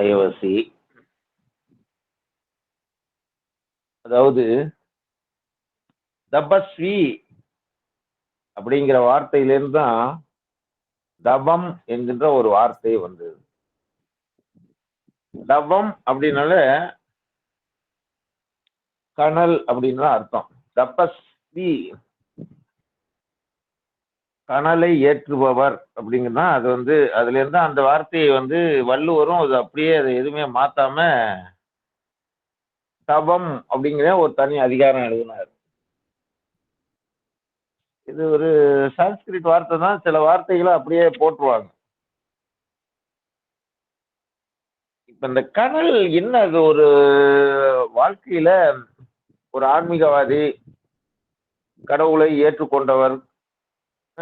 வயவசி அதாவது தபஸ்வி அப்படிங்கிற வார்த்தையிலேருந்து தான் தபம் என்கின்ற ஒரு வார்த்தை வந்தது. தபம் அப்படின்னால கனல் அப்படின்னு அர்த்தம். தபஸ்வி கனலை ஏற்றுபவர் அப்படிங்கன்னா அது வந்து அதுல இருந்து அந்த வார்த்தையை வந்து வள்ளுவரும் அது அப்படியே அதை எதுவுமே மாத்தாம தபம் அப்படிங்கிற ஒரு தனி அதிகாரம் எழுதினார். இது ஒரு சான்ஸ்கிரிட் வார்த்தை தான் சில வார்த்தைகளை அப்படியே போட்டுருவாங்க. இப்ப இந்த கனல் என்ன அது ஒரு வாழ்க்கையில ஒரு ஆன்மீகவாதி கடவுளை ஏற்றுக்கொண்டவர்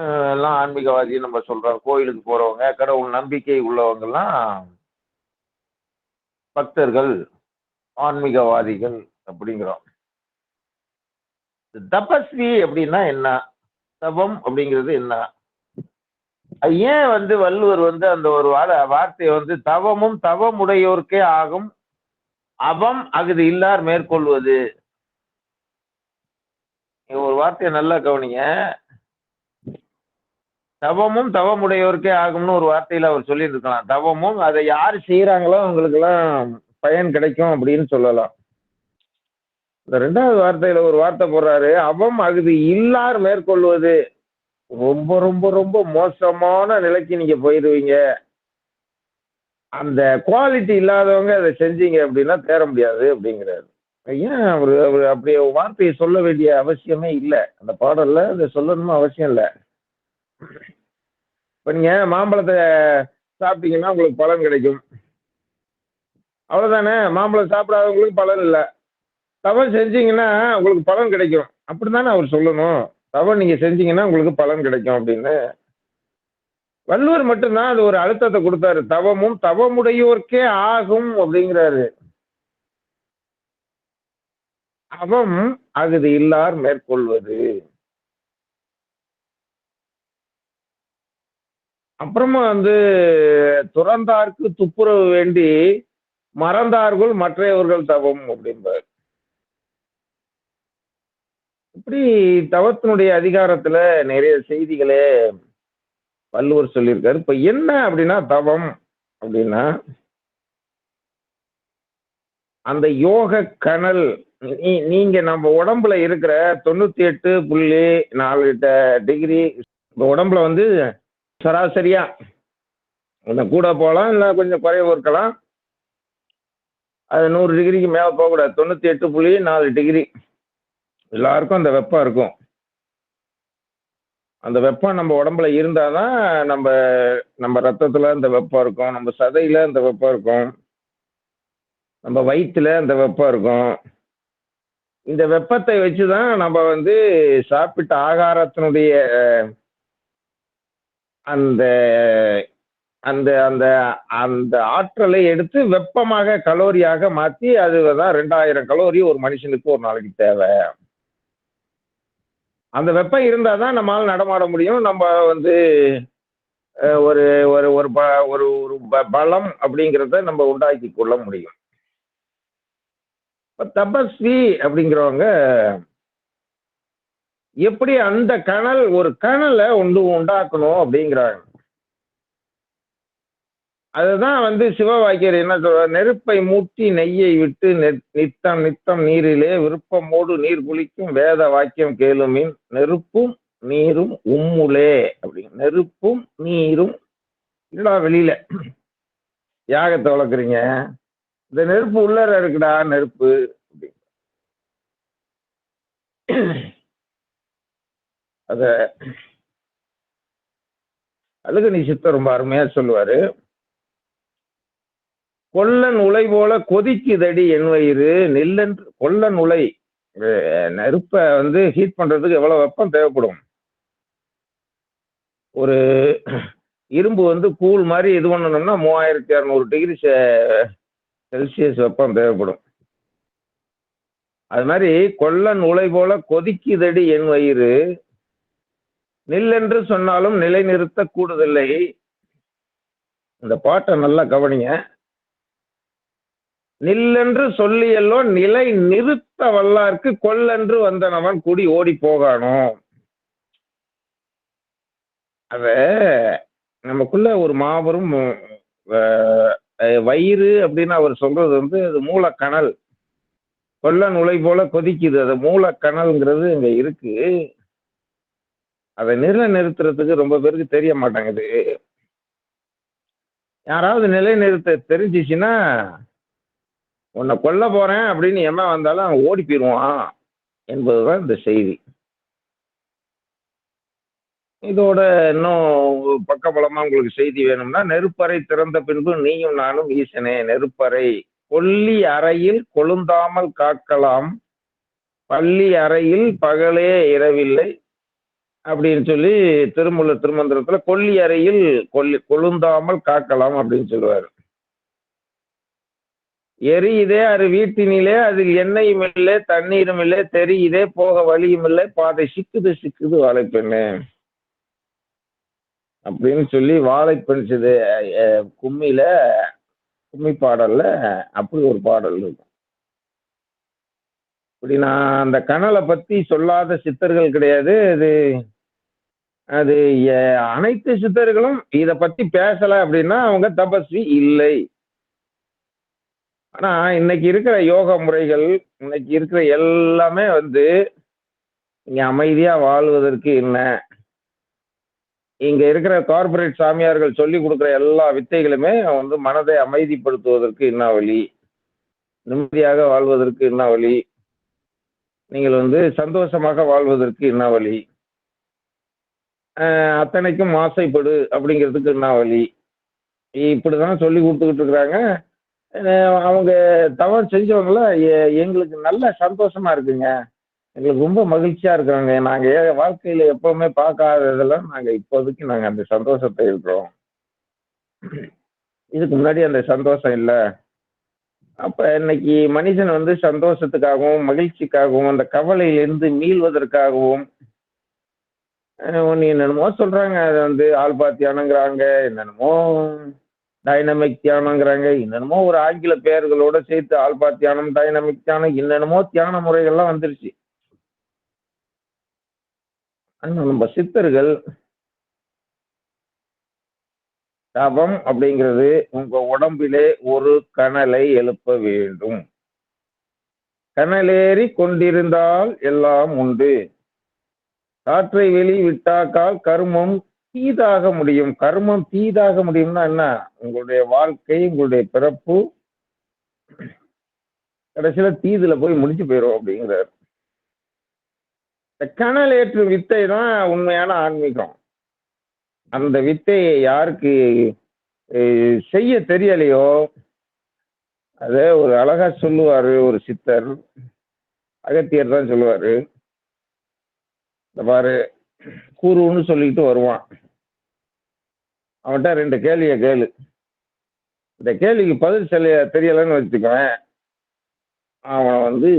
எல்லாம் ஆன்மீகவாதி நம்ம சொல்றோம். கோயிலுக்கு போறவங்க கடவுள் நம்பிக்கை உள்ளவங்கெல்லாம் பக்தர்கள் ஆன்மீகவாதிகள் அப்படிங்கிறோம். தபஸ்வி அப்படின்னா என்ன? தபம் அப்படிங்கிறது என்ன? ஏன் வந்து வள்ளுவர் வந்து அந்த ஒரு வார- வார்த்தையை வந்து தவமும் தவமுடையோர்க்கே ஆகும் அவம் அகுது இல்லார் மேற்கொள்வது? ஒரு வார்த்தையை நல்லா கவனிங்க. தவமும் தவமுடையோருக்கே ஆகும்னு ஒரு வார்த்தையில அவர் சொல்லியிருக்கலாம். தவமும் அதை யார் செய்யறாங்களோ அவங்களுக்கெல்லாம் பயன் கிடைக்கும் அப்படின்னு சொல்லலாம். இந்த ரெண்டாவது வார்த்தையில ஒரு வார்த்தை போடுறாரு அவம் அகுது இல்லார் மேற்கொள்வது. ரொம்ப ரொம்ப ரொம்ப மோசமான நிலைக்கு நீங்க போயிடுவீங்க அந்த குவாலிட்டி இல்லாதவங்க அதை செஞ்சீங்க அப்படின்னா தேர முடியாது அப்படிங்கிறாரு. ஏன் அவர் அவர் அப்படி வார்த்தையை சொல்ல வேண்டிய அவசியமே இல்லை. அந்த பாடல்ல அதை சொல்லணும்னு அவசியம் இல்லை. இப்போ நீங்கள் மாம்பழத்தை சாப்பிட்டீங்கன்னா உங்களுக்கு பலன் கிடைக்கும். அவ்வளோதானே மாம்பழம் சாப்பிடாதவங்களுக்கு பலன் இல்லை. தவம் செஞ்சீங்கன்னா உங்களுக்கு பலன் கிடைக்கும். அப்படி தானே அவர் சொல்லணும்? தவம் நீங்கள் செஞ்சீங்கன்னா உங்களுக்கு பலன் கிடைக்கும் அப்படின்னு. வள்ளுவர் மட்டும்தான் அது ஒரு அழுத்தத்தை கொடுத்தாரு. தவமும் தவமுடையோர்க்கே ஆகும் அப்படிங்கிறாரு. அவம் அகுது இல்லார் மேற்கொள்வது. அப்புறமா வந்து துறந்தார்க்கு துப்புரவு வேண்டி மறந்தார்கள் மற்றையவர்கள் தவம் அப்படின்பார் இப்படி தவத்தினுடைய அதிகாரத்துல நிறைய செய்திகளே வள்ளுவர் சொல்லியிருக்காரு. இப்ப என்ன அப்படின்னா தவம் அப்படின்னா அந்த யோக கனல் நீ- நீங்க நம்ம உடம்புல இருக்கிற தொண்ணூத்தி எட்டு புள்ளி நாலு டிகிரி உடம்புல வந்து சராசரியா. அந்த கூட போகலாம் இல்லை கொஞ்சம் குறைவு இருக்கலாம் அது நூறு டிகிரிக்கு மேலே போகக்கூடாது. தொண்ணூற்றி எட்டு புள்ளி நாலு டிகிரி. எல்லாருக்கும் அந்த வெப்பம் இருக்கும். அந்த வெப்பம் நம்ம உடம்புல இருந்தால் தான் நம்ம நம்ம ரத்தத்தில் அந்த வெப்பம் இருக்கும். நம்ம சதையில் அந்த வெப்பம் இருக்கும். நம்ம வயிற்றில் அந்த வெப்பம் இருக்கும். இந்த வெப்பத்தை வச்சு தான் நம்ம வந்து சாப்பிட்ட ஆகாரத்தினுடைய அந்த அந்த அந்த அந்த ஆற்றலை எடுத்து வெப்பமாக கலோரியாக மாற்றி அதுதான் ரெண்டாயிரம் கலோரி ஒரு மனுஷனுக்கு ஒரு நாளைக்கு தேவை. அந்த வெப்பம் இருந்தால் தான் நம்மளால் நடமாட முடியும். நம்ம வந்து ஒரு ஒரு ஒரு ப ஒரு ஒரு ப- பலம் அப்படிங்கிறத நம்ம உண்டாக்கி கொள்ள முடியும். இப்போ தபஸ்வி அப்படிங்கிறவங்க எப்படி அந்த கனல் ஒரு கனலை ஒன்று உண்டாக்கணும் அப்படிங்கிறாங்க. அதுதான் வந்து சிவவாக்கியர் என்ன சொல்றாரு? நெருப்பை மூட்டி நெய்யை விட்டு நித்தம் நித்தம் நீரிலே விருப்பமோடு நீர் குளிக்கும் வேத வாக்கியம் கேளுமின் நெருப்பும் நீரும் உம்முலே அப்படிங்க நெருப்பும் நீரும் இல்லடா வெளியில. யாகத்தை வளர்க்குறீங்க? இந்த நெருப்பு உள்ளர இருக்குடா நெருப்பு அப்படி அத அழுகணி சித்தர் ரொம்ப அருமையா சொல்லுவாரு. கொல்லன் உலை போல கொதிக்குதடி என் வயிறு நெல்லன் கொல்லன் உலை நெருப்ப நெருப்பை வந்து ஹீட் பண்றதுக்கு எவ்வளவு வெப்பம் தேவைப்படும்? ஒரு இரும்பு வந்து கூழ் மாதிரி இது பண்ணணும்னா மூவாயிரத்தி இரநூறு டிகிரி செல்சியஸ் வெப்பம் தேவைப்படும். அது மாதிரி கொல்லன் உலை போல கொதிக்குதடி என் வயிறு நில்லென்று சொன்னாலும் நிலைநிறுத்த கூடுதில்லை. இந்த பாட்டை நல்லா கவனிங்க. நில்லென்று சொல்லியல்லோ நிலை நிறுத்த வல்லார்க்கு கொல்லென்று வந்தனவன் குடி ஓடி போகானோ அத நமக்குள்ள ஒரு மாபெரும் வயிறு அப்படின்னு அவர் சொல்றது வந்து அது மூலக்கணல் கொல்ல நுழை போல கொதிக்குது. அது மூலக்கணல்ங்கிறது இங்க இருக்கு. அதை நிலை நிறுத்துறதுக்கு ரொம்ப பேருக்கு தெரிய மாட்டேங்குது யாராவது நிலை நிறுத்த தெரிஞ்சிச்சுன்னா உன்னை கொல்ல போறேன் அப்படின்னு எம்மா வந்தாலும் அவன் ஓடி போயிடுவான் என்பதுதான் இந்த செய்தி. இதோட இன்னும் பக்கபலமா உங்களுக்கு செய்தி வேணும்னா நெருப்பறை திறந்த பின்பு நீயும் நானும் ஈசனே நெருப்பறை கொல்லி அறையில் கொழுந்தாமல் காக்கலாம். பள்ளி அறையில் பகலே இரவில்லை. அப்படின்னு சொல்லி திருமுள்ள திருமந்திரத்துல கொல்லி அறையில் கொல்லி கொழுந்தாமல் காக்கலாம் அப்படின்னு சொல்லுவார். எரியுதே அது வீட்டினிலே அதில் எண்ணெயும் இல்லை தண்ணீரும் இல்லை தெரியுதே போக வழியும் இல்லை பாதை சிக்குது சிக்குது வாழைப்பெண்ணு. அப்படின்னு சொல்லி வாழைப்பெண் கும்மியில கும்மி பாடல்ல அப்படி ஒரு பாடல் இருக்கும். இப்படி நான் அந்த கனலை பத்தி சொல்லாத சித்தர்கள் கிடையாது. அது அது அனைத்து சித்தர்களும் இத பத்தி பேசல அப்படின்னா அவங்க தபஸ்வி இல்லை. ஆனா இன்னைக்கு இருக்கிற யோக முறைகள் இன்னைக்கு இருக்கிற எல்லாமே வந்து இங்க அமைதியா வாழ்வதற்கு என்ன இங்க இருக்கிற கார்ப்பரேட் சாமியார்கள் சொல்லி கொடுக்குற எல்லா வித்தைகளுமே வந்து மனதை அமைதிப்படுத்துவதற்கு என்ன வழி? நிம்மதியாக வாழ்வதற்கு என்ன வழி? நீங்கள் வந்து சந்தோஷமாக வாழ்வதற்கு என்ன வழி? அத்தனைக்கும் ஆசைப்படு அப்படிங்கிறதுக்கு என்ன வழி? இப்படிதான் சொல்லி கொடுத்துக்கிட்டு இருக்கிறாங்க அவங்க தவறு செஞ்சவங்கள எ- எங்களுக்கு நல்ல சந்தோஷமா இருக்குங்க. எங்களுக்கு ரொம்ப மகிழ்ச்சியா இருக்கிறாங்க. நாங்க வாழ்க்கையில எப்பவுமே பார்க்காததெல்லாம் நாங்க இப்போதைக்கு நாங்க அந்த சந்தோஷத்தை இருக்கிறோம். இதுக்கு முன்னாடி அந்த சந்தோஷம் இல்லை. அப்ப இன்னைக்கு மனுஷன் வந்து சந்தோஷத்துக்காகவும் மகிழ்ச்சிக்காகவும் அந்த கவலையிலிருந்து மீள்வதற்காகவும் அஹ் என்னென்னமோ சொல்றாங்க. அது வந்து ஆல்பா தியானங்கிறாங்க என்னென்னமோ டைனமிக் தியானங்கிறாங்க என்னென்னமோ ஒரு ஆங்கில பெயர்களோட சேர்த்து ஆல்பா தியானம் டைனமிக் தியானம் என்னென்னமோ தியான முறைகள்லாம் வந்துருச்சு. ஆனா நம்ம சித்தர்கள் தவம் அப்படிங்கிறது உங்க உடம்பிலே ஒரு கனலை எழுப்ப வேண்டும். கனலேறி கொண்டிருந்தால் எல்லாம் உண்டு. காற்றை வெளி விட்டாக்கால் கர்மம் தீதாக முடியும். கர்மம் தீதாக முடியும்னா என்ன? உங்களுடைய வாழ்க்கை உங்களுடைய பிறப்பு கடைசியில தீதுல போய் முடிஞ்சு போயிடும் அப்படிங்கிறார். இந்த கனல் ஏற்று வித்தை தான் உண்மையான ஆன்மீகம். அந்த வித்தையை யாருக்கு செய்ய தெரியலையோ அதே ஒரு அழகா சொல்லுவார் ஒரு சித்தர். அகத்தியர் தான் சொல்லுவார். இந்த பாரு கூறுன்னு சொல்லிட்டு வருவான். அவன்கிட்ட ரெண்டு கேள்வியை கேளு. இந்த கேள்விக்கு பதில் சொல்ல தெரியலைன்னு வச்சுக்குவேன் அவனை வந்து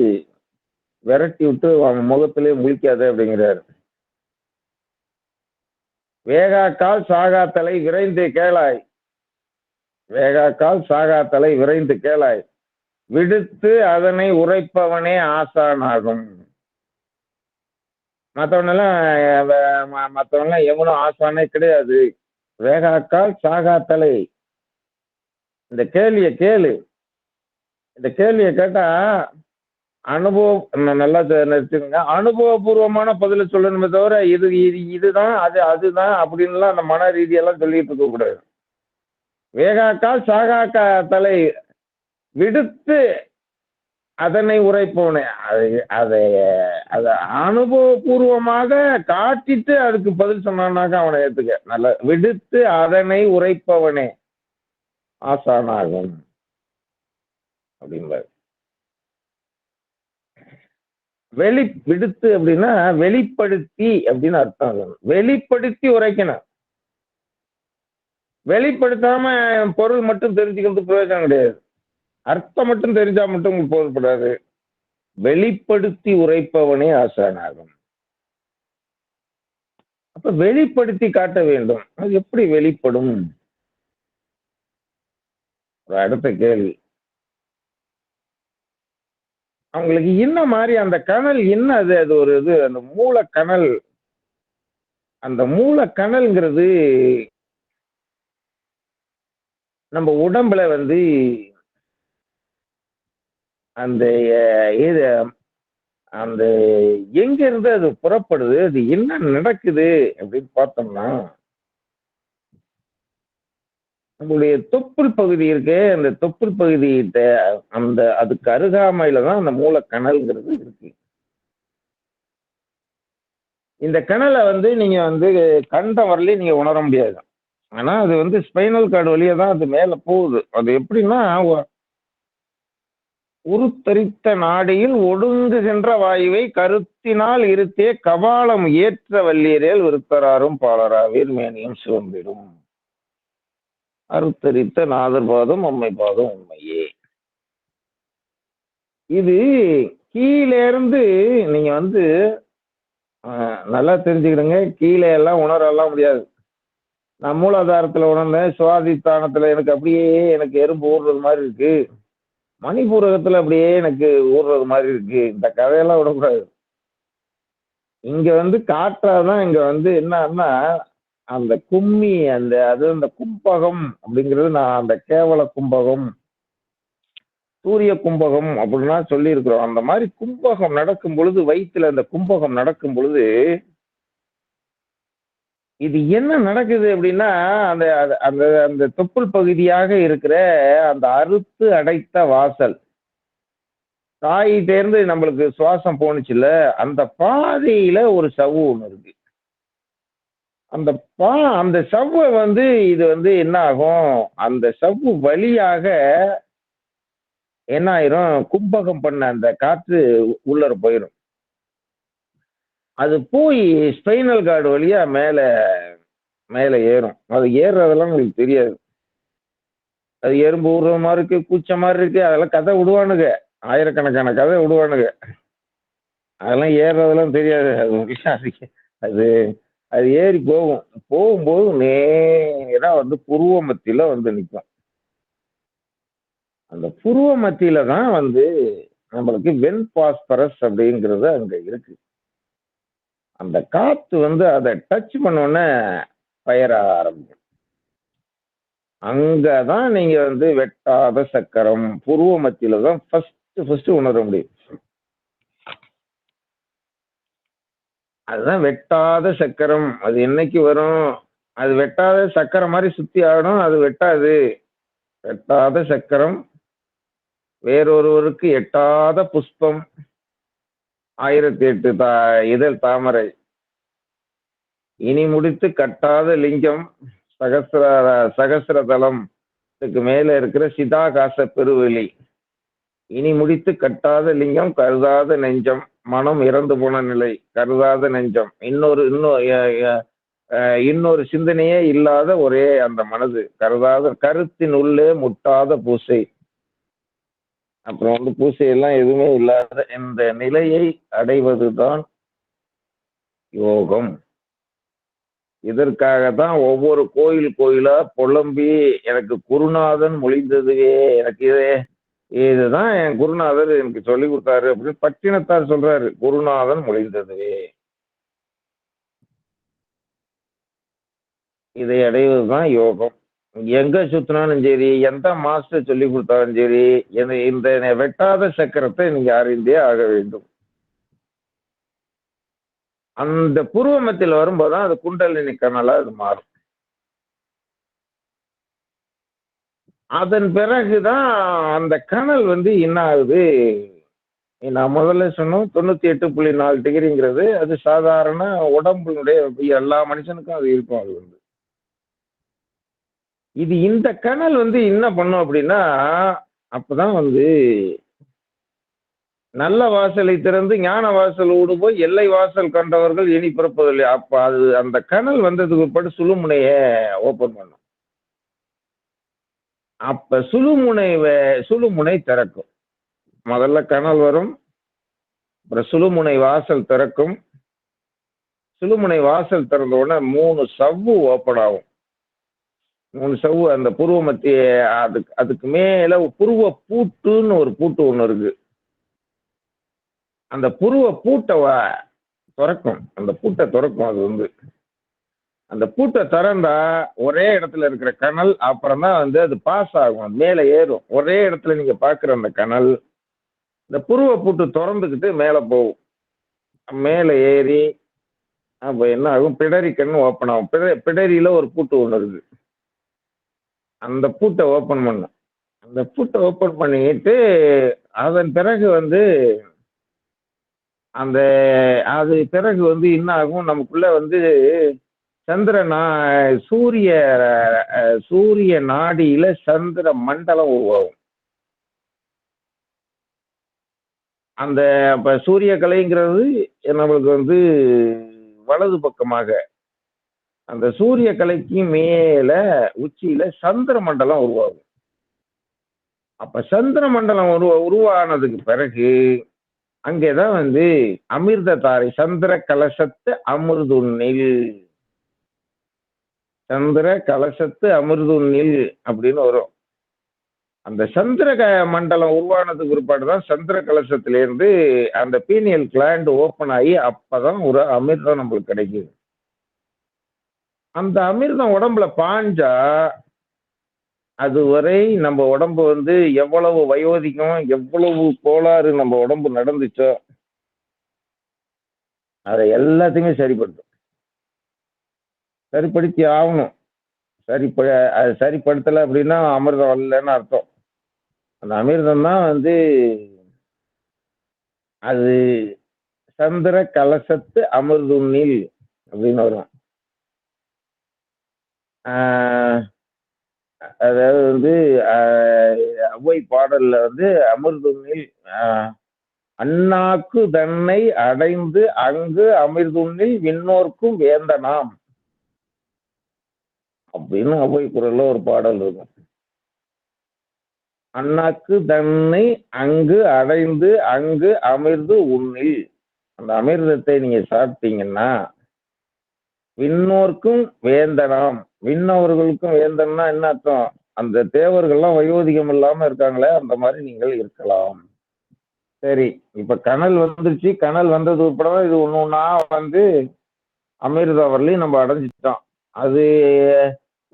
விரட்டி விட்டு அவன் முகத்திலே முழிக்காத அப்படிங்கிறாரு. வேகாக்கால் சாகாத்தலை விரைந்து கேளாய். வேகாக்கால் சாகாத்தலை விரைந்து கேளாய். விடுத்து அதனை உரைப்பவனே ஆசானாகும். மற்றவனெல்லாம் மற்றவனெல்லாம் எவனும் ஆசானே கிடையாது. வேகாக்கால் சாகாத்தலை இந்த கேள்வியை கேளு. இந்த கேள்வியை கேட்டா அனுபவம் நல்லா தெ- அனுபவபூர்வமான பதில சொல்லணுமே தவிர இது இது இதுதான் அது அதுதான் அப்படின்லாம் அந்த மன ரீதியெல்லாம் சொல்லிட்டு இருக்க கூடாது. சாகாக்கா தலை விடுத்து அதனை உரைப்பவனே. அது அதை அதை அனுபவபூர்வமாக காட்டிட்டு அதுக்கு பதில் சொன்னானாக்கா அவனை ஏத்துக்க. நல்ல விடுத்து அதனை உரைப்பவனே. ஆசானாகும். அப்படின்பாரு வெளி விடுத்து அப்படின்னா வெளிப்படுத்தி அப்படின்னு அர்த்தம் வெளிப்படுத்தி உரைக்கணும். வெளிப்படுத்தாம பொருள் மட்டும் தெரிஞ்சுக்கிறது பிரயோஜனம் கிடையாது. அர்த்தம் மட்டும் தெரிஞ்சா மட்டும் உங்களுக்கு போதுப்படாது. வெளிப்படுத்தி உரைப்பவனே ஆசானாகும். அப்ப வெளிப்படுத்தி காட்ட வேண்டும். அது எப்படி வெளிப்படும்? ஒரு அடுத்த கேள்வி. அவங்களுக்கு என்ன மாதிரி அந்த கனல் என்ன அது? அது ஒரு இது அந்த மூலக்கனல். அந்த மூலக்கனல்ங்கிறது நம்ம உடம்புல வந்து அந்த இது அந்த எங்கேருந்து அது புறப்படுது? அது என்ன நடக்குது? அப்படின்னு பார்த்தோம்னா நம்முடைய தொப்புள் பகுதி இருக்கே, அந்த தொப்புள் பகுதியிட்ட அந்த அதுக்கு அருகாமையில தான் அந்த மூலக்கணல்ங்கிறது இருக்கு. இந்த கணலை வந்து நீங்க வந்து கண்ட வரலையும் நீங்க உணர முடியாது. ஆனா, அது வந்து ஸ்பைனல் கார்டு வழியா தான் அது மேல போகுது. அது எப்படின்னா, உருத்தரித்த நாடியில் ஒடுங்குகின்ற வாயுவை கருத்தினால் இருத்தே கபாலம் ஏற்ற வல்லியரேல் விருத்தராரும் பாலராவீர் மேனியும் சிவம்பிடும் அருத்தரித்த நாதர் பாதம் அம்மை பாதம் உண்மையே. இது கீழேருந்து நீங்க வந்து நல்லா தெரிஞ்சுக்கிடுங்க. கீழே எல்லாம் உணரலாம் முடியாது. நான் மூலாதாரத்தில் உணர்ந்தேன். சுவாதித்தானத்துல எனக்கு அப்படியே எனக்கு எறும்பு ஊர்றது மாதிரி இருக்கு. மணிபூரகத்தில் அப்படியே எனக்கு ஊர்றது மாதிரி இருக்கு. இந்த கதையெல்லாம் விடக்கூடாது. இங்க வந்து காற்றாதான் இங்க வந்து என்னன்னா அந்த கும்மி அந்த அது அந்த கும்பகம் அப்படிங்கிறது நான் அந்த கேவல கும்பகம். சூரிய கும்பகம் அப்படின்னா சொல்லியிருக்கிறோம். அந்த மாதிரி கும்பகம் நடக்கும் பொழுது, வயிற்றுல அந்த கும்பகம் நடக்கும் பொழுது இது என்ன நடக்குது அப்படின்னா, அந்த அந்த அந்த தொப்புள் பகுதியாக இருக்கிற அந்த அறுத்து அடைத்த வாசல். தாயிட்டேருந்து நம்மளுக்கு சுவாசம் போணுச்சுல்ல, அந்த பாதையில ஒரு சவு ஒன்று இருக்கு. அந்த பா அந்த சவ்வ வந்து இது வந்து என்ன ஆகும்? அந்த சவ்வு வழியாக என்ன ஆயிரும்? கும்பகம் பண்ண அந்த காற்று உள்ளார போயிடும் அது போய் ஸ்பைனல் கார்டு வழியா மேலே மேலே ஏறும். அது ஏறுறதெல்லாம் உங்களுக்கு தெரியாது. அது எறும்பு ஊர்ற மாதிரி இருக்கு, கூச்ச மாதிரி இருக்கு. அதெல்லாம் கதை விடுவானுங்க. ஆயிரக்கணக்கான கதை விடுவானுங்க. அதெல்லாம் ஏறுறதெல்லாம் தெரியாது. அது அது அது ஏறி போகும். போகும்போது நேரா வந்து புருவ மத்தியில வந்து நிற்கும் அந்த புருவ மத்தியில தான் வந்து நம்மளுக்கு வெண் பாஸ்பரஸ் அப்படிங்கிறது அங்க இருக்கு. அந்த காத்து வந்து அதை டச் பண்ணோனே ஃபயர் ஆரம்பிக்கும். அங்கதான் நீங்க வந்து வெட்டாத சக்கரம், புருவ மத்தியில தான் ஃபர்ஸ்ட்டு ஃபர்ஸ்ட்டு உணர முடியும். அதுதான் வெட்டாத சக்கரம். அது என்னைக்கு வரும்? அது வெட்டாத சக்கரம் மாதிரி சுத்தி ஆடும். அது வெட்டாது. வெட்டாத சக்கரம். வேறொருவருக்கு எட்டாத புஷ்பம். 1008 தா இதழ் தாமரை. இனி முடித்து கட்டாத லிங்கம். சகசிர சகஸ்ரதலம். இதுக்கு மேல இருக்கிற சிதாகாச பெருவெளி. இனி முடித்து கட்டாத லிங்கம், கருதாத நெஞ்சம். மனம் இறந்து போன நிலை. கருதாத நெஞ்சம். இன்னொரு இன்னும் இன்னொரு சிந்தனையே இல்லாத ஒரே அந்த மனது. கருதாத கருத்தின் உள்ளே முட்டாத பூசை. அப்புறம் வந்து பூசையெல்லாம் எதுவுமே இல்லாத இந்த நிலையை அடைவதுதான் யோகம். இதற்காக தான் ஒவ்வொரு கோயில் கோயிலா புலம்பி, எனக்கு குருநாதன் மொழிந்ததுவே, எனக்கு இதே இதுதான் என் குருநாதர் எனக்கு சொல்லிக் கொடுத்தாரு அப்படின்னு பட்டினத்தார் சொல்றாரு. குருநாதன் மொழிந்ததுவே. இதை அடைவது தான் யோகம். எங்க சுத்தினாலும் சரி, எந்த மாஸ்டர் சொல்லிக் கொடுத்தாலும் சரி, இந்த வெட்டாத சக்கரத்தை நீங்க அறிந்தே ஆக வேண்டும். அந்த பூர்வமத்தில் வரும்போது அது குண்டலினி கனலா அது மாறும். அதன் பிறகு தான் அந்த கனல் வந்து என்ன ஆகுது? நான் முதல்ல சொன்னோம் 98.4 டிகிரிங்கிறது அது சாதாரண உடம்புடைய எல்லா மனுஷனுக்கும் அது இருக்கும் அது வந்து. இது இந்த கனல் வந்து என்ன பண்ணும் அப்படின்னா, அப்பதான் வந்து நல்ல வாசலை திறந்து ஞான வாசல் ஊடு போய் எல்லை வாசல் கண்டவர்கள் இனி பிறப்பதில்லை. அப்ப அது அந்த கனல் வந்ததுக்கு பிற்பாடு சுழுமுனைய ஓப்பன் பண்ணும். அப்ப சுழுமுனை சுழுமுனை திறக்கும். முதல்ல கனல் வரும். அப்புறம் சுழுமுனை வாசல் திறக்கும். சுழுமுனை வாசல் திறந்த உடனே மூணு சவ்வு ஓப்பன் ஆகும். மூணு சவ்வு அந்த புருவ மத்திய அதுக்கு அதுக்கு மேல புருவ பூட்டுன்னு ஒரு பூட்டு ஒண்ணு இருக்கு. அந்த புருவ பூட்டை திறக்கும் அந்த பூட்டை திறக்கும் அது வந்து அந்த பூட்டை திறந்தா ஒரே இடத்துல இருக்கிற கனல் அப்புறம் தான் வந்து அது பாஸ் ஆகும். மேலே ஏறும். ஒரே இடத்துல நீங்க பார்க்குற அந்த கனல் இந்த புருவ பூட்டு திறந்துக்கிட்டு மேலே போகும். மேலே ஏறி அப்போ என்ன ஆகும்? பிடரி கண்ணு ஓப்பன் ஆகும். பிட பிடரியில் ஒரு பூட்டு ஒன்று இருக்குது. அந்த பூட்டை ஓப்பன் பண்ணும் அந்த பூட்டை ஓப்பன் பண்ணிட்டு அதன் பிறகு வந்து அந்த அது பிறகு வந்து என்ன ஆகும்? நமக்குள்ள வந்து சந்திரனா சூரிய சூரிய நாடியில சந்திர மண்டலம் உருவாகும். அந்த இப்ப சூரிய கலைங்கிறது நம்மளுக்கு வந்து வலது பக்கமாக. அந்த சூரிய கலைக்கு மேல உச்சியில சந்திர மண்டலம் உருவாகும். அப்ப சந்திர மண்டலம் உருவ உருவானதுக்கு பிறகு அங்கேதான் வந்து அமிர்த தாரை சந்திர கலசத்து அமிர்துண்ணில் சந்திர கலசத்து அமிர்துண்ணில் அப்படின்னு வரும். அந்த சந்திர க மண்டலம் உருவானதுக்கு பிற்பாடு தான் சந்திர கலசத்திலேருந்து அந்த பீனியல் கிளாண்ட் ஓப்பன் ஆகி அப்பதான் ஒரு அமிர்தம் நம்மளுக்கு கிடைக்குது. அந்த அமிர்தம் உடம்புல பாஞ்சா அதுவரை நம்ம உடம்பு வந்து எவ்வளவு வயோதிகம் எவ்வளவு கோளாறு நம்ம உடம்பு நடந்துச்சோ அதை எல்லாத்தையுமே சரிப்படுத்தும். சரிப்படுத்தி ஆகணும். சரிப்ப அது சரிப்படுத்தலை அப்படின்னா அமிர்தம் வரலன்னு அர்த்தம். அந்த அமிர்தம் தான் வந்து அது சந்திர கலசத்து அமிர்துண்ணில் அப்படின்னு வரும். ஆஹ் அதாவது வந்து அவ்வை பாடல்ல வந்து அமிர்துண்ணில் அண்ணாக்கு தன்னை அடைந்து அங்கு அமிர்துண்ணில் விண்ணோர்க்கும் வேந்தனாம். அப்படின்னு அவை குரல்ல ஒரு பாடல் இருக்கும். அண்ணாக்கு தன்னை அங்கு அடைந்து அங்கு அமிர்து உண்ணில் அந்த அமிர்தத்தை நீங்க சாப்பிட்டீங்கன்னா விண்ணோர்க்கும் வேந்தனாம். விண்ணவர்களுக்கும் வேந்தன்னா என்ன அர்த்தம்? அந்த தேவர்கள்லாம் வயோதிகம் இல்லாம இருக்காங்களே அந்த மாதிரி நீங்கள் இருக்கலாம். சரி இப்ப கனல் வந்துருச்சு. கனல் வந்தது உட்பட இது ஒன்று ஒன்றா வந்து அமிர்த வரலையும் நம்ம அடைஞ்சிட்டோம். அது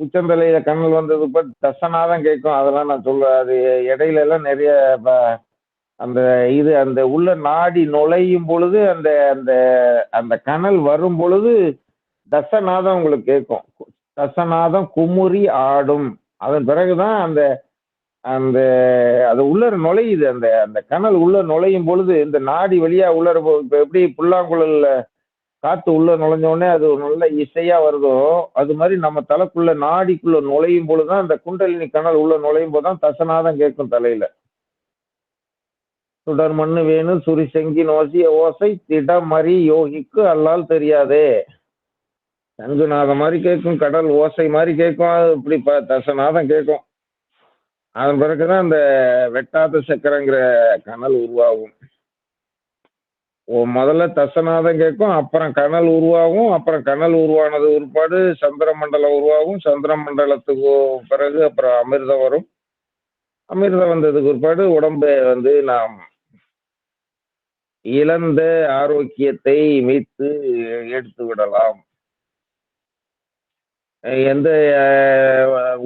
உச்சந்தலையில கண்ணல் வந்தது இப்போ தசனாதான் கேட்கும். அதெல்லாம் நான் சொல்ல அது இடையில எல்லாம் நிறைய அந்த இது அந்த உள்ள நாடி நுழையும் பொழுது அந்த அந்த அந்த கனல் வரும் பொழுது தசநாதம் உங்களுக்கு கேட்கும். தசநாதம் குமுறி ஆடும். அதன் பிறகுதான் அந்த அந்த அது உள்ளர நுழையுது. அந்த அந்த கனல் உள்ள நுழையும் பொழுது இந்த நாடி வழியா உள்ளர போ- இப்ப எப்படி புல்லாங்குழல்ல காற்று உள்ளே நுழைஞ்சோடனே அது ஒரு நல்ல இசையாக வருதோ அது மாதிரி நம்ம தலைக்குள்ளே நாடிக்குள்ளே நுழையும் பொழுது தான் அந்த குண்டலினி கணல் உள்ளே நுழையும் போது தான் தசநாதம் கேட்கும் தலையில். சுடர் மண்ணு வேணும் சுரி செங்கி நோசிய ஓசை திடமறி யோகிக்கு அல்லால் தெரியாதே. சங்குநாதம் மாதிரி கேட்கும் கடல் ஓசை மாதிரி கேட்கும் அது இப்படி ப தசநாதம் கேட்கும். அதன் பிறகுதான் அந்த வெட்டாத சக்கரங்கிற கனல் உருவாகும். முதல்ல தசநாதம் கேட்கும் அப்புறம் கனல் உருவாகும் அப்புறம் கனல் உருவானது உருப்பாடு சந்திர மண்டலம் உருவாகும் சந்திர மண்டலத்துக்கு பிறகு அப்புறம் அமிர்தம் வரும். அமிர்தம் வந்ததுக்கு பிற்பாடு உடம்பு வந்து நாம் இழந்த ஆரோக்கியத்தை மீட்டு எடுத்து விடலாம். எந்த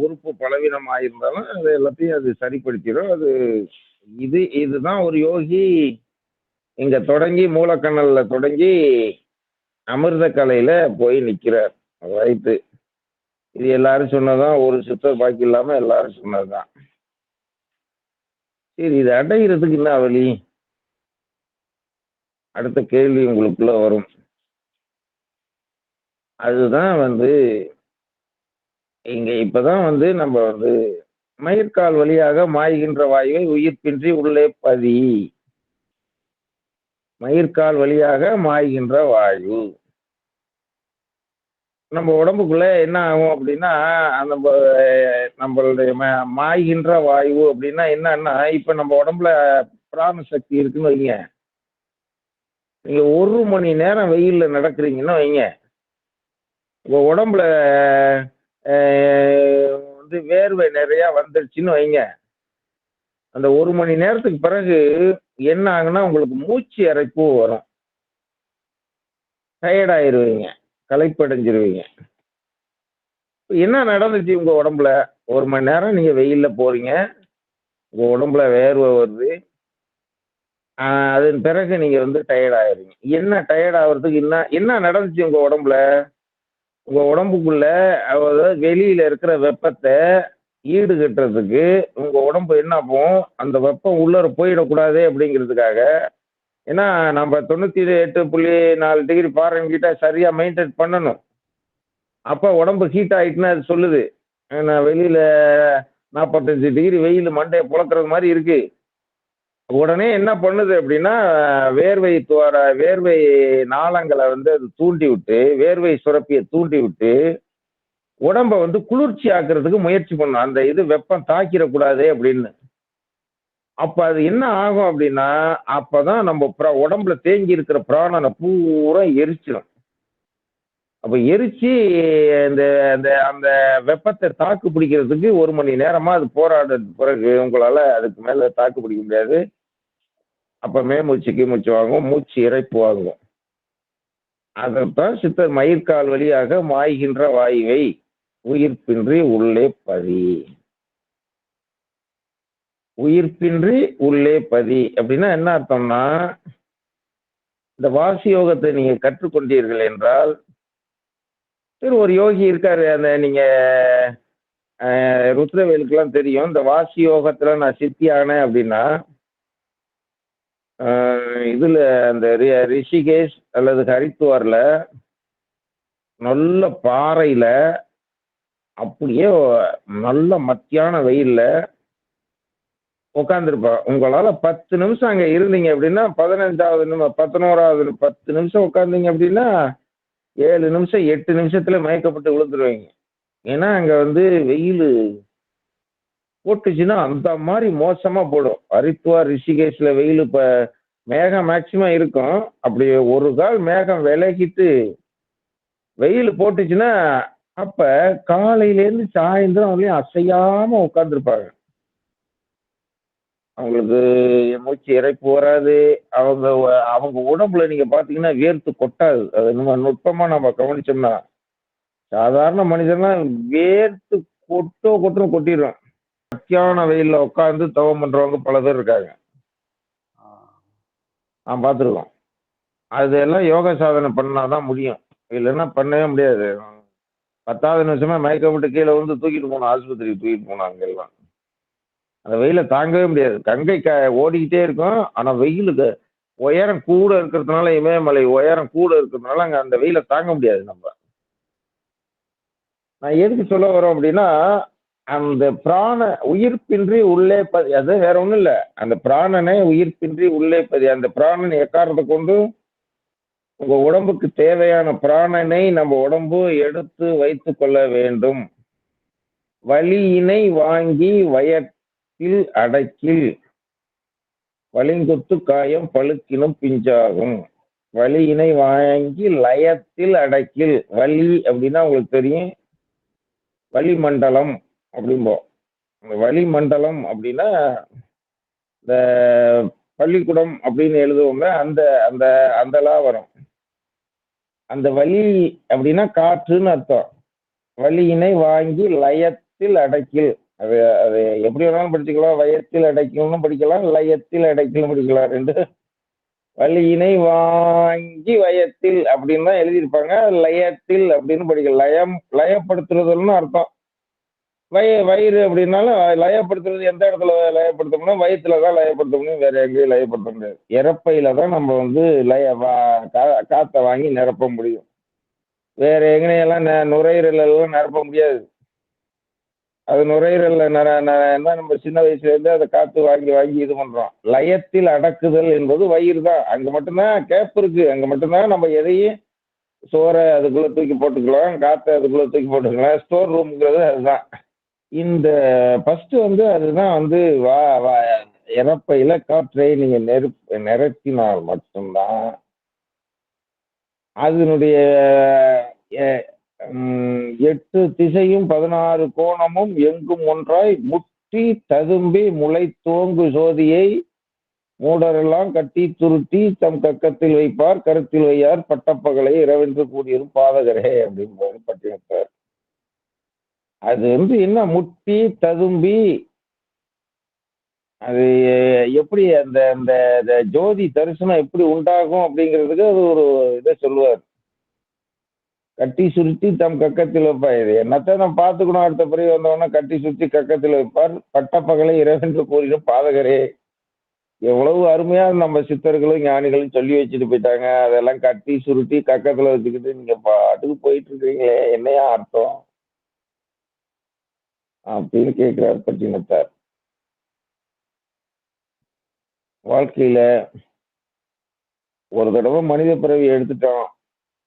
உறுப்பு பலவீனமாக இருந்தாலும் அது எல்லாத்தையும் அது சரிப்படுத்திடும். அது இது இதுதான் ஒரு யோகி இங்க தொடங்கி மூலக்கணல்ல தொடங்கி அமிர்த கலையில போய் நிக்கிறார். ரைட்டு. இது எல்லாரும் சொன்னதான் ஒரு சித்தர் பாக்கி இல்லாம எல்லாரும் சொன்னதுதான். சரி இது அடைகிறதுக்கு என்ன வழி? அடுத்த கேள்வி உங்களுக்குள்ள வரும். அதுதான் வந்து இங்க இப்பதான் வந்து நம்ம வந்து மயிர்கால் வழியாக மாய்கின்ற வாயுவை உயிர்ப்பின்றி உள்ளே பதி. மயிர்கால் வழியாக மாய்கின்ற வாயு. நம்ம உடம்புக்குள்ள என்ன ஆகும் அப்படின்னா அந்த நம்மளுடைய ம- மாய்கின்ற வாயு அப்படின்னா என்னன்னா இப்ப நம்ம உடம்புல பிராண சக்தி இருக்குன்னு வைங்க. நீங்க ஒரு மணி நேரம் வெயில்ல நடக்கிறீங்கன்னு வைங்க. உங்க உடம்புல வந்து வேர்வை நிறைய வந்துருச்சுன்னு வைங்க. அந்த ஒரு மணி நேரத்துக்கு பிறகு என்ன ஆகுன்னா உங்களுக்கு மூச்சு இறைப்பு வரும். டயர்ட் ஆயிருவீங்க. களைப்படைஞ்சிருவீங்க. என்ன நடந்துச்சு உங்கள் உடம்புல? ஒரு மணி நேரம் நீங்கள் வெயில்ல போகிறீங்க உங்கள் உடம்புல வேர்வை வருது. அதன் பிறகு நீங்கள் வந்து டயர்டாயிருங்க என்ன டயர்ட் ஆகுறதுக்கு என்ன என்ன நடந்துச்சு உங்கள் உடம்புல? உங்கள் உடம்புக்குள்ள அதாவது வெளியில் இருக்கிற வெப்பத்தை ஈடு கட்டுறதுக்கு உங்க உடம்பு என்ன ஆகும்? அந்த வெப்பம் உள்ளர போயிடக்கூடாது அப்படிங்கிறதுக்காக. ஏன்னா நம்ம தொண்ணூத்தி எட்டு புள்ளி நாலு டிகிரி ஃபாரன்ஹீட்டை சரியா மெயின்டைன் பண்ணணும். அப்போ உடம்பு ஹீட் ஆயிட்டுன்னு அது சொல்லுது. நான் வெளியில நாற்பத்தஞ்சு டிகிரி வெயில் மண்டையை புழக்கிறது மாதிரி இருக்கு. உடனே என்ன பண்ணுது அப்படின்னா வேர்வை துவார வேர்வை நாளங்களை வந்து அது தூண்டி விட்டு வேர்வை சுரப்பியை தூண்டி விட்டு உடம்ப வந்து குளிர்ச்சி ஆக்குறதுக்கு முயற்சி பண்ணும் அந்த இது வெப்பம் தாக்கிடக்கூடாது அப்படின்னு. அப்ப அது என்ன ஆகும் அப்படின்னா அப்பதான் நம்ம பிர- உடம்புல தேங்கி இருக்கிற பிராணனை பூரா எரிச்சிடும் அப்ப எரிச்சு இந்த அந்த அந்த வெப்பத்தை தாக்கு பிடிக்கிறதுக்கு ஒரு மணி நேரமா அது போராடுறது பிறகு உங்களால அதுக்கு மேல தாக்கு பிடிக்க முடியாது. அப்ப மேமூச்சு கீமூச்சு வாங்கும் மூச்சு இறைப்பு வாங்கும் அதைத்தான் சித்தர் மயிர்கால் வழியாக மாய்கின்ற வாயுவை உயிர்ப்பின்றி உள்ளே பதி. உயிர்ப்பின்றி உள்ளே பதி அப்படின்னா என்ன அர்த்தம்னா இந்த வாசி யோகத்தை நீங்க கற்றுக்கொண்டீர்கள் என்றால் சரி ஒரு யோகி இருக்காரு அந்த நீங்க அஹ், ருத்ரவேலுக்கெல்லாம் தெரியும். இந்த வாசி யோகத்துல நான் சித்தி ஆனேன் அப்படின்னா இதுல அந்த ரி- ரிஷிகேஷ் அல்லது ஹரித்துவார்ல நல்ல பாறையில அப்படியே நல்ல மத்தியான வெயில்ல உட்காந்துருப்பா உங்களால பத்து நிமிஷம் அங்க இருந்தீங்க அப்படின்னா பதினஞ்சாவது நிமிஷம் பதினோராவது பத்து நிமிஷம் உட்காந்தீங்க அப்படின்னா ஏழு நிமிஷம் எட்டு நிமிஷத்துல மயக்கப்பட்டு விழுந்துருவீங்க. ஏன்னா அங்க வந்து வெயில் போட்டுச்சுன்னா அந்த மாதிரி மோசமா போடும். ஹரித்வார் ரிஷிகேஷ்ல வெயில் இப்ப மேகம் மேக்சிமம் இருக்கும். அப்படி ஒரு கால் மேகம் விலகிட்டு வெயில் போட்டுச்சுன்னா அப்ப காலையில இருந்து சாயந்தரம் வரலையும் அசையாம உட்காந்துருப்பாங்க அவங்களுக்கு மூச்சு இறைப்பு வராது. அவங்க அவங்க உடம்புல நீங்க பாத்தீங்கன்னா வேர்த்து கொட்டாது. அது நம்ம நுட்பமா நம்ம கவனிச்சோம்னா. சாதாரண மனிதன்லாம் வேர்த்து கொட்டோ கொட்டுன்னு கொட்டிடும் மத்தியான வெயில்ல உட்காந்து தவம் பண்றவங்க பல பேர் இருக்காங்க. நான் பார்த்துருக்கோம். அதெல்லாம் யோகா சாதனை பண்ணாதான் முடியும். இல்லைன்னா பண்ணவே முடியாது. பத்தாவது நிமிஷமே நிமிஷமா விட்டு கீழே வந்து தூக்கிட்டு போகணும் ஆஸ்பத்திரிக்கு தூக்கிட்டு போனாங்க அங்கெல்லாம். அந்த வெயில தாங்கவே முடியாது. கங்கை க ஓடிக்கிட்டே இருக்கும். ஆனால் வெயிலுக்கு உயரம் கூட இருக்கிறதுனால இமயமலை உயரம் கூட இருக்கிறதுனால அங்கே அந்த வெயில தாங்க முடியாது நம்ம. நான் எதுக்கு சொல்ல வரோம் அப்படின்னா அந்த பிராண உயிர்ப்பின்றி உள்ளே பதி அது வேற ஒன்றும் இல்லை. அந்த பிராணனை உயிர்ப்பின்றி உள்ளே பதி அந்த பிராணன் எக்காரத்தை கொண்டு உங்க உடம்புக்கு தேவையான பிராணனை நம்ம உடம்பு எடுத்து வைத்து கொள்ள வேண்டும். வலியினை வாங்கி வயத்தில் அடக்கில். வலிங்குத்து காயம் பழுக்கினும் பிஞ்சாகும். வலியினை வாங்கி லயத்தில் அடக்கில். வலி அப்படின்னா உங்களுக்கு தெரியும். வளிமண்டலம் அப்படிம்போம் இந்த வளிமண்டலம் அப்படின்னா இந்த பள்ளிக்கூடம் அப்படின்னு எழுதுவோம்ல அந்த அந்த அந்தலாம் வரும். அந்த வலி அப்படின்னா காற்றுன்னு அர்த்தம். வலியினை வாங்கி லயத்தில் அடைக்கில். அது அது எப்படி வேணாலும் படிச்சுக்கலாம். வயத்தில் அடைக்கணும்னு படிக்கலாம். லயத்தில் அடைக்கலும் படிக்கலாம். ரெண்டு. வலியினை வாங்கி வயத்தில் அப்படின்னு தான் எழுதியிருப்பாங்க. லயத்தில் அப்படின்னு படிக்கலாம். லயம் லயப்படுத்துறதுன்னு அர்த்தம். வய வயிறு அப்படின்னாலும் லயப்படுத்துறது எந்த இடத்துல லயப்படுத்தோம்னா வயிற்றுல தான் லயப்படுத்த முடியும் வேற எங்கேயும் லயப்படுத்த முடியாது. இறப்பையில தான் நம்ம வந்து லய வா- கா- காற்றை வாங்கி நிரப்ப முடியும். வேற எங்கனையெல்லாம் நுரையீரலாம் நிரப்ப முடியாது. அது நுரையீரல்ல ந- என்ன நம்ம சின்ன வயசுலேருந்து அதை காற்று வாங்கி வாங்கி இது பண்ணுறோம் லயத்தில் அடக்குதல் என்பது வயிறு தான். அங்கே மட்டும்தான் கேப் இருக்கு. அங்கே மட்டும்தான் நம்ம எதையும் சோறை அதுக்குள்ளே தூக்கி போட்டுக்கலாம் காற்றை அதுக்குள்ளே தூக்கி போட்டுக்கலாம். ஸ்டோர் ரூம்ங்கிறது அதுதான். இந்த ஃபர்ஸ்ட் வந்து அதுதான் வந்து வா வா இறப்பையில காற்றை நீங்க நெருப் நிரப்பினால் மட்டும்தான் அதனுடைய எட்டு திசையும் பதினாறு கோணமும் எங்கும் ஒன்றாய் முட்டி ததும்பி முளை தோங்கு சோதியை மூடரெல்லாம் கட்டி துருட்டி தம் கக்கத்தில் வைப்பார் கருத்தில் வையார் பட்டப்பகலை இரவென்று கூடியிரும் பாதகரே அப்படின்னு பட்டினத்தார் அது வந்து என்ன முட்டி ததும்பி அது எப்படி அந்த அந்த ஜோதி தரிசனம் எப்படி உண்டாகும் அப்படிங்கிறதுக்கு அது ஒரு இதை சொல்லுவார். கட்டி சுருட்டி தம் கக்கத்தில் வைப்பார். இது என்னத்தை நம்ம பார்த்துக்கணும் அடுத்த பிறகு வந்தவொடனே கட்டி சுற்றி கக்கத்தில் வைப்பார். பட்டப்பகலை இரவென்று கூறினும் பாதகரே. எவ்வளவு அருமையா நம்ம சித்தர்களும் ஞானிகளும் சொல்லி வச்சுட்டு போயிட்டாங்க. அதெல்லாம் கட்டி சுருட்டி கக்கத்தில் வச்சுக்கிட்டு நீங்க பாட்டுக்கு போயிட்டு இருக்கீங்களே என்னையா அர்த்தம்? அப்படின்னு கேட்கிறார் பட்டினத்தார். வாழ்க்கையில ஒரு தடவை மனித பிறவி எடுத்துட்டோம்.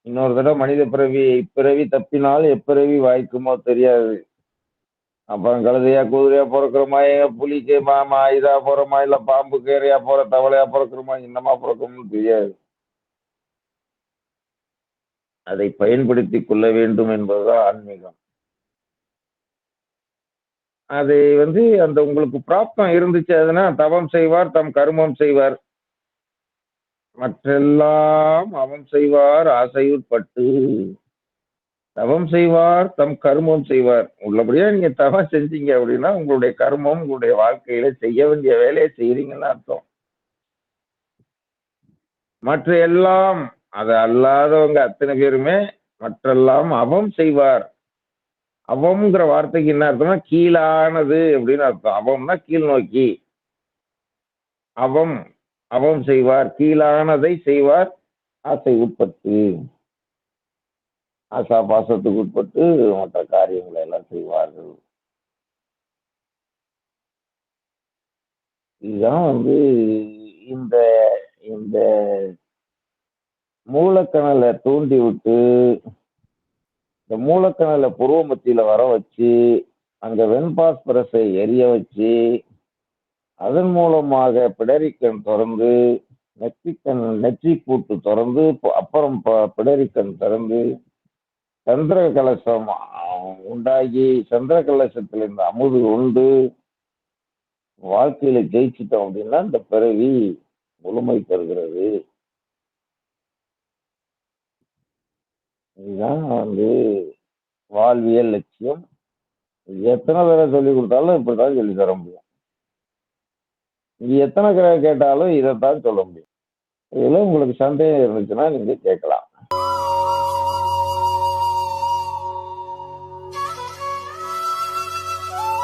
இன்னொரு தடவை மனித பிறவி இப்பிறவி தப்பினால் எப்பிறவி வாய்க்குமோ தெரியாது. அப்புறம் கழுதையா குதிரையா பிறக்கிறோமா எங்க புலிக்கு மாமா இதா போறோமா இல்ல பாம்பு கேரையா போற தவளையா பிறக்கிறோமா என்னமா பிறக்கிறோம்னு தெரியாது. அதை பயன்படுத்தி கொள்ள வேண்டும் என்பதுதான் ஆன்மீகம். அது வந்து அந்த உங்களுக்கு பிராப்தம் இருந்துச்சு அதுனா தவம் செய்வார் தம் கருமம் செய்வார். மற்றெல்லாம் அவம் செய்வார் ஆசையுட்பட்டு. தவம் செய்வார் தம் கர்மம் செய்வார். உள்ளபடியா நீங்க தவம் செஞ்சீங்க அப்படின்னா உங்களுடைய கர்மம் உங்களுடைய வாழ்க்கையில செய்ய வேண்டிய வேலையை செய்யறீங்கன்னு அர்த்தம். மற்ற எல்லாம் அது அல்லாதவங்க அத்தனை பேருமே மற்றெல்லாம் அவம் செய்வார். அவம்ங்கிற வார்த்தைக்கு என்ன அர்த்தம்னா கீழானது அப்படின்னு அர்த்தம். அவம்னா கீழ் நோக்கி. அவம் அவம் செய்வார். கீழானதை செய்வார். ஆசை உட்பட்டு. ஆசா பாசத்துக்கு உட்பட்டு மற்ற காரியங்களை எல்லாம் செய்வார்கள். இதுதான் வந்து இந்த இந்த மூலக்கணலை தூண்டி விட்டு இந்த மூலக்கணலை புருவ மத்தியில வர வச்சு அந்த வெண்பாஸ்பரஸை எரிய வச்சு அதன் மூலமாக பிடரிக்கண் திறந்து நெற்றிக்கண் நெற்றி கூட்டு திறந்து அப்புறம் ப- பிடரிக்கண் திறந்து சந்திர கலசம் உண்டாகி சந்திர கலசத்தில் இந்த அமுது உண்டு வாழ்க்கையில ஜெயிச்சிட்டோம் அப்படின்னா இந்த பிறவி முழுமை பெறுகிறது. இதுதான் வந்து வாழ்வியல் லட்சியம். எத்தனை தடவை சொல்லி கொடுத்தாலும் இப்படித்தான் சொல்லி தர முடியும். இது எத்தனை தடவை கேட்டாலும் இதைத்தான் சொல்ல முடியும். இதில் உங்களுக்கு சந்தேகம் இருந்துச்சுன்னா நீங்க கேட்கலாம்.